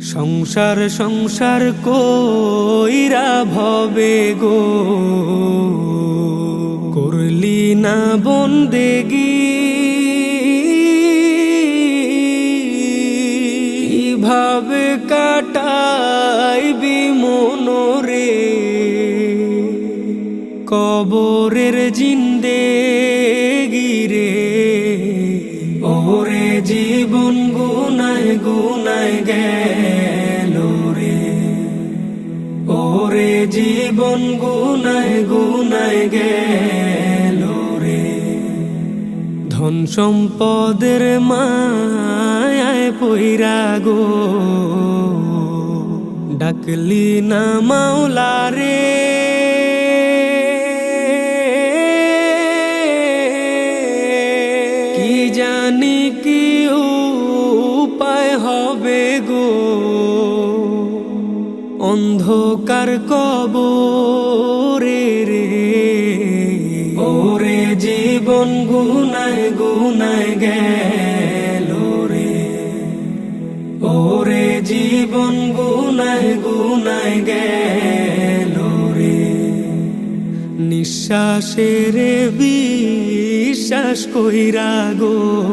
সংসার সংসার কইরা ভবে গো। করলি না বন্দেগি কীভাবে কাটাইবি মনোরে? কবরের জিন্দে গিরে ওরে জীবন গুনায় গুনায় গেল ওরে জীবন গুনায় গুনায় গেল রে। ধন সম্পদের মায় পইরা গো। ডাকলি না মাওলা রে। জানি কি অন্ধকার কবরে রে। ওরে জীবন গুনায় গুনায় গেল রে। ওরে জীবন গুনায় গুনায় গেল রে। নিঃশ্বাসের বিশ্বাস কইরা গো।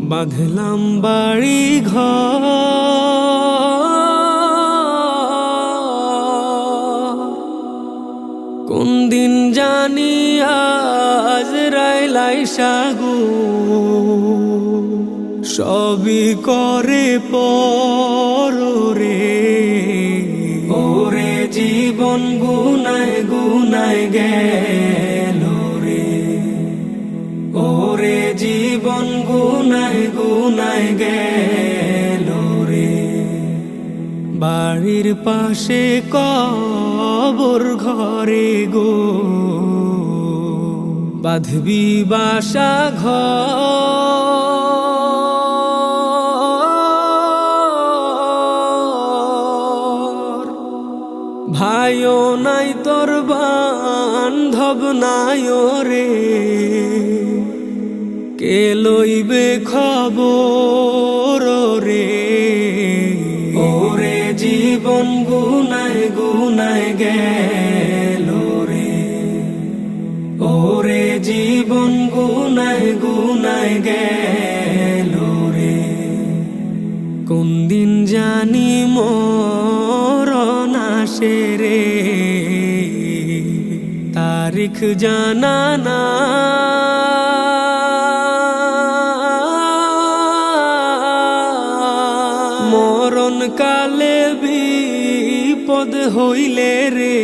বাঁধলাম বাড়ি ঘর। রাইলাই সাগু। সবই করে পর ওরে জীবন গুনায় গুনায় গেল রে। ওরে জীবন গুনায় গুনায় গেল রে। বাড়ির পাশে কবর ঘরে গো। বাঁধবি বাসা ঘর। ভাইও নাই তোর বান্ধব নাই রে। কে লইবে খবর রে? ওরে জীবন গুনায় গুনায় গেল জীবন গুনায় গুনায় গেল রে। কোন দিন জানি মরণ আসে রে। তারিখ জানা না। মরণ কালে বিপদ হইলে রে।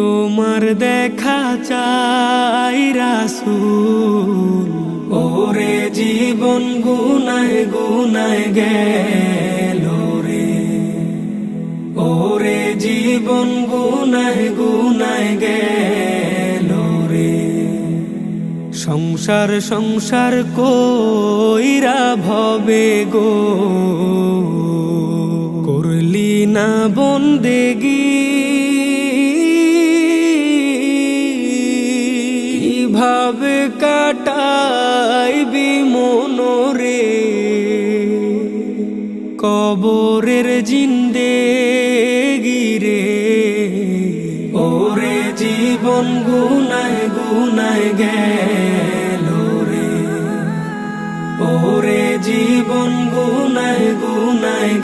তোমার দেখা চাই রাসুল। ওরে জীবন গুনায় গুনায় গেল রে। ওরে জীবন গুনায় গুনায় গেল রে। সংসার সংসার কইরা ভবে গো। করলি না বন্দেগি কীভাবে কাটাইবি মনোরে। কবরের জিন্দে গিরে ওরে জীবন গুনায় গুনায় গেল